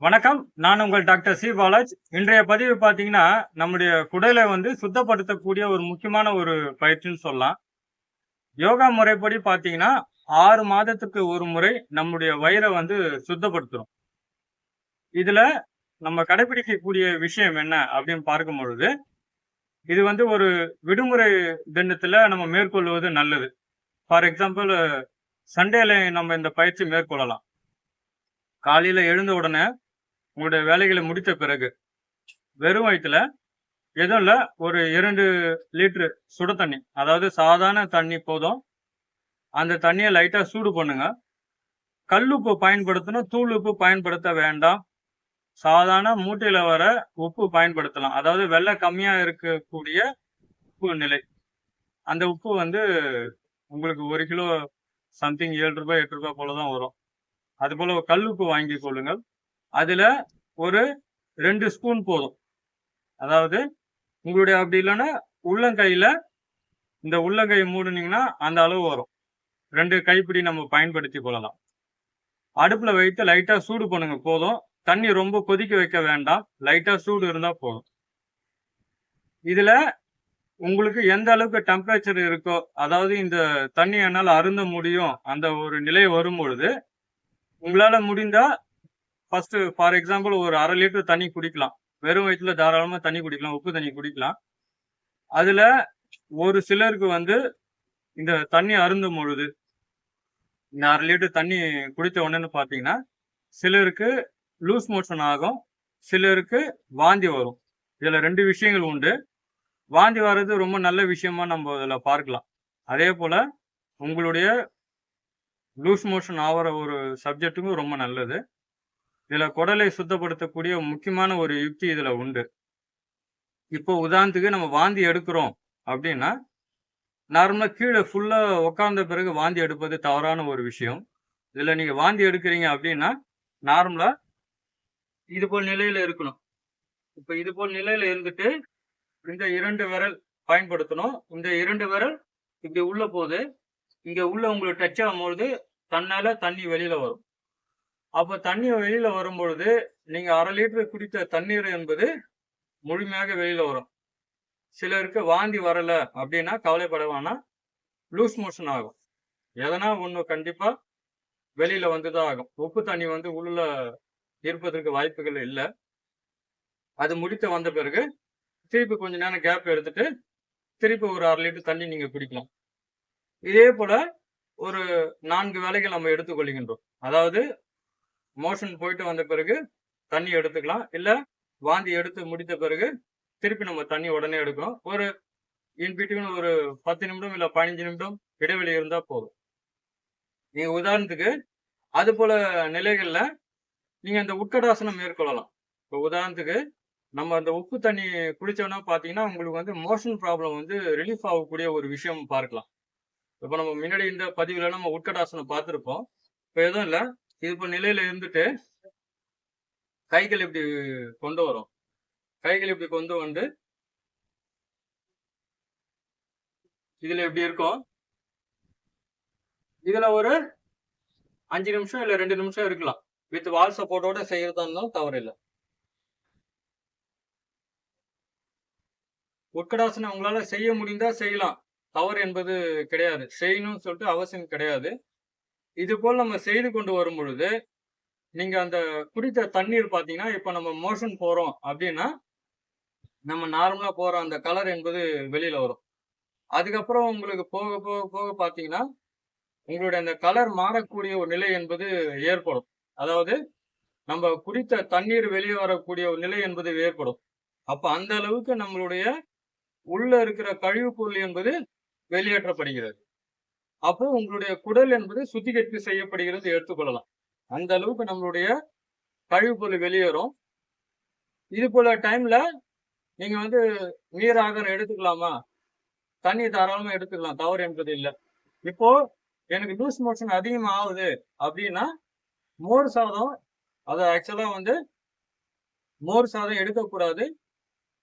வணக்கம். நான் உங்கள் டாக்டர் சி. பாலாஜ். இன்றைய பதிவு பார்த்தீங்கன்னா நம்முடைய குடலை வந்து சுத்தப்படுத்தக்கூடிய ஒரு முக்கியமான ஒரு பயிற்சின்னு சொல்லலாம். யோகா முறைப்படி பார்த்தீங்கன்னா ஆறு மாதத்துக்கு ஒரு முறை நம்முடைய வயிறை வந்து சுத்தப்படுத்துறோம். இதுல நம்ம கடைபிடிக்கக்கூடிய விஷயம் என்ன அப்படின்னு பார்க்கும் பொழுது இது வந்து ஒரு விடுமுறை தினத்துல நம்ம மேற்கொள்வது நல்லது. ஃபார் எக்ஸாம்பிள் சண்டேல நம்ம இந்த பயிற்சி மேற்கொள்ளலாம். காலையில எழுந்த உடனே உங்களுடைய வேலைகளை முடித்த பிறகு வெறும் வயிற்றுல எதுவும் இல்லை ஒரு இரண்டு லிட்டரு சுட தண்ணி அதாவது சாதாரண தண்ணி போதும். அந்த தண்ணியை லைட்டாக சூடு பண்ணுங்க. கல்லுப்பு பயன்படுத்தணும் தூள் உப்பு பயன்படுத்த வேண்டாம். சாதாரண மூட்டையில் வர உப்பு பயன்படுத்தலாம். அதாவது வெள்ளை கம்மியாக இருக்கக்கூடிய உப்பு நிலை. அந்த உப்பு வந்து உங்களுக்கு ஒரு கிலோ சம்திங் ஏழு ரூபாய் எட்டு ரூபாய் போல தான் வரும். அதுபோல் கல் உப்பு வாங்கி கொள்ளுங்கள். அதில் ஒரு ரெண்டு ஸ்பூன் போதும். அதாவது உங்களுடைய அப்படி இல்லைன்னா உள்ளங்கையில் இந்த உள்ளங்கை மூடுனீங்கன்னா அந்த அளவு வரும். ரெண்டு கைப்பிடி நம்ம பயன்படுத்தி கொள்ளலாம். அடுப்பில் வைத்து லைட்டாக சூடு பண்ணுங்க போதும். தண்ணி ரொம்ப கொதிக்க வைக்க வேண்டாம். லைட்டாக சூடு இருந்தால் போதும். இதில் உங்களுக்கு எந்த அளவுக்கு டெம்பரேச்சர் இருக்கோ அதாவது இந்த தண்ணி என்னால் அருந்த முடியும் அந்த ஒரு நிலை வரும் பொழுது உங்களால் முடிந்தால் ஃபர்ஸ்ட் ஃபார் எக்ஸாம்பிள் ஒரு அரை லிட்டர் தண்ணி குடிக்கலாம். வெறும் வயிற்றுல தாராளமாக தண்ணி குடிக்கலாம் உப்பு தண்ணி குடிக்கலாம். அதுல ஒரு சிலருக்கு வந்து இந்த தண்ணி அருந்தும் பொழுது இந்த அரை லிட்டர் தண்ணி குடித்த உடனே பார்த்தீங்கன்னா சிலருக்கு லூஸ் மோஷன் ஆகும் சிலருக்கு வாந்தி வரும். இதுல ரெண்டு விஷயங்கள் உண்டு. வாந்தி வர்றது ரொம்ப நல்ல விஷயமா நம்ம இதில் பார்க்கலாம். அதே போல உங்களுடைய லூஸ் மோஷன் ஆகிற ஒரு சப்ஜெக்ட்டுக்கும் ரொம்ப நல்லது. இதுல குடலை சுத்தப்படுத்தக்கூடிய முக்கியமான ஒரு யுக்தி இதுல உண்டு. இப்போ உதாரணத்துக்கு நம்ம வாந்தி எடுக்கிறோம் அப்படின்னா நார்மலா கீழே ஃபுல்லா உட்கார்ந்த பிறகு வாந்தி எடுப்பது தவறான ஒரு விஷயம். இதுல நீங்க வாந்தி எடுக்கிறீங்க அப்படின்னா நார்மலா இது போல் நிலையில இருக்கணும். இப்ப இது போல் நிலையில இருந்துட்டு இந்த இரண்டு விரல் பயன்படுத்தணும். இந்த இரண்டு விரல் இப்படி உள்ள போது இங்க உள்ள உங்களுக்கு டச் ஆகும்பொழுது தன்னால தண்ணி வெளியில வரும். அப்போ தண்ணி வெளியில வரும் பொழுது நீங்க அரை லிட்டர் குடித்த தண்ணீர் என்பது முழுமையாக வெளியில வரும். சிலருக்கு வாந்தி வரல அப்படின்னா கவலைப்பட லூஸ் மோஷன் ஆகும். எதனா கண்டிப்பாக கண்டிப்பா வெளியில வந்துதான் ஆகும். உப்பு தண்ணி வந்து உள்ள இருப்பதற்கு வாய்ப்புகள் இல்லை. அது முடித்து வந்த பிறகு திருப்பி கொஞ்ச நேரம் கேப் எடுத்துட்டு திருப்பி ஒரு அரை லிட்டர் தண்ணி நீங்க குடிக்கலாம். இதே போல ஒரு நான்கு வேலைகள் நம்ம எடுத்துக்கொள்கின்றோம். அதாவது மோஷன் போயிட்டு வந்த பிறகு தண்ணி எடுத்துக்கலாம். இல்ல வாந்தி எடுத்து முடித்த பிறகு திருப்பி நம்ம தண்ணி உடனே எடுக்கணும். ஒரு இன்பிட்வீன் ஒரு பத்து நிமிடம் இல்ல பதினஞ்சு நிமிடம் இடைவெளி இருந்தா போதும். நீங்க உதாரணத்துக்கு அது போல நிலைகள்ல நீங்க இந்த உட்கடாசனம் மேற்கொள்ளலாம். இப்போ உதாரணத்துக்கு நம்ம அந்த உப்பு தண்ணி குடிச்சோம்னா பாத்தீங்கன்னா உங்களுக்கு வந்து மோஷன் ப்ராப்ளம் வந்து ரிலீஃப் ஆகக்கூடிய ஒரு விஷயம் பார்க்கலாம். இப்போ நம்ம முன்னாடி இந்த பதிவுல நம்ம உட்கடாசனம் பார்த்துருப்போம். இப்போ எதுவும் இல்லை. இது இப்போ நிலையில இருந்துட்டு கைகள் இப்படி கொண்டு வரும். கைகள் இப்படி கொண்டு வந்து இதுல எப்படி இருக்கும்? இதுல ஒரு அஞ்சு நிமிஷம் இல்ல ரெண்டு நிமிஷம் இருக்கலாம். வித் வால் சப்போர்ட்டோட செய்யறதா இருந்தாலும் தவறு இல்லை. உட்கடாசனம் உங்களால செய்ய முடிந்தா செய்யலாம். தவறு என்பது கிடையாது. செய்யணும்னு சொல்லிட்டு அவசியம் கிடையாது. இது போல் நம்ம செய்து கொண்டு வரும் பொழுது நீங்கள் அந்த குடித்த தண்ணீர் பார்த்தீங்கன்னா இப்போ நம்ம மோஷன் போகிறோம் அப்படின்னா நம்ம நார்மலாக போகிற அந்த கலர் என்பது வெளியில் வரும். அதுக்கப்புறம் உங்களுக்கு போக போக போக பார்த்தீங்கன்னா உங்களுடைய அந்த கலர் மாறக்கூடிய ஒரு நிலை என்பது ஏற்படும். அதாவது நம்ம குடித்த தண்ணீர் வெளியே வரக்கூடிய ஒரு நிலை என்பது ஏற்படும். அப்போ அந்த அளவுக்கு நம்மளுடைய உள்ள இருக்கிற கழிவுப் பொருள் என்பது வெளியேற்றப்படுகிறது. அப்போ உங்களுடைய குடல் என்பது சுத்திகரிப்பு செய்யப்படுகிறது எடுத்துக்கொள்ளலாம் அந்த அளவுக்கு நம்மளுடைய கழிவு பொருள் வெளியேறும். இது போல டைம்ல நீங்க வந்து நீர் ஆகாரம் எடுத்துக்கலாமா? தண்ணி தாராளமா எடுத்துக்கலாம் தவறு என்பது இல்லை. இப்போ எனக்கு லூஸ் மோஷன் அதிகமா ஆகுது அப்படின்னா மோர் சாதம் அதை ஆக்சுவலா வந்து மோர் சாதம் எடுக்கக்கூடாது.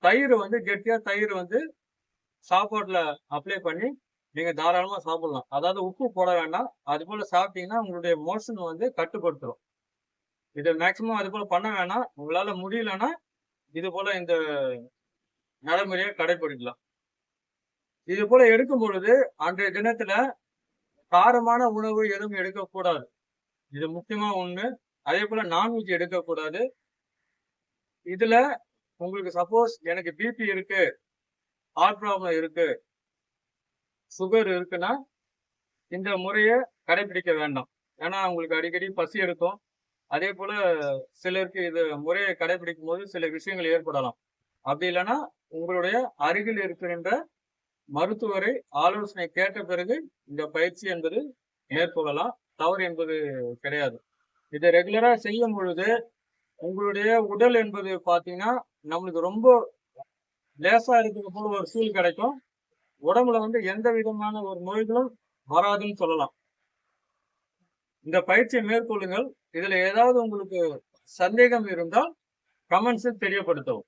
தயிர் வந்து கெட்டியா தயிர் வந்து சாப்பாட்டுல அப்ளை பண்ணி நீங்க தாராளமா சாப்பிடலாம். அதாவது உப்பு போட வேண்டாம். அது போல சாப்பிட்டீங்கன்னா உங்களுடைய மோஷன் வந்து கட்டுப்படுத்துடும் இதை மேக்சிமம் அது போல பண்ண வேணாம். உங்களால முடியலன்னா இது போல இந்த நடைமுறையை கடைபிடிக்கலாம் இது போல எடுக்கும் பொழுது அன்றைய தினத்துல காரமான உணவு எதுவும் எடுக்கக்கூடாது. இது முக்கியமா ஒண்ணு. அதே போல நான்வெஜ் எடுக்கக்கூடாது. இதுல உங்களுக்கு சப்போஸ் எனக்கு பிபி இருக்கு. ஹார்ட் ப்ராப்ளம் இருக்கு. சுகர் இருக்குன்னா இந்த முறையை கடைபிடிக்க வேண்டாம். ஏன்னா அவங்களுக்கு அடிக்கடி பசி எடுக்கும். அதே போல சிலருக்கு இது முறையை கடைபிடிக்கும் போது சில விஷயங்கள் ஏற்படலாம். அப்படி இல்லைன்னா உங்களுடைய அருகில் இருக்கின்ற மருத்துவரை ஆலோசனை கேட்ட பிறகு இந்த பயிற்சி என்பது மேற்கொள்ளலாம். தவறு என்பது கிடையாது. இதை ரெகுலரா செய்யும் பொழுது உங்களுடைய உடல் என்பது பார்த்தீங்கன்னா நம்மளுக்கு ரொம்ப லேசா இருக்கிற போல ஒரு ஃபீல் கிடைக்கும். உடம்புல வந்து எந்த விதமான ஒரு நோய்களும் வராதுன்னு சொல்லலாம். இந்த பயிற்சியை மேற்கொள்ளுங்கள். இதுல ஏதாவது உங்களுக்கு சந்தேகம் இருந்தால் கமெண்ட்ஸில் தெரியப்படுத்தவும்.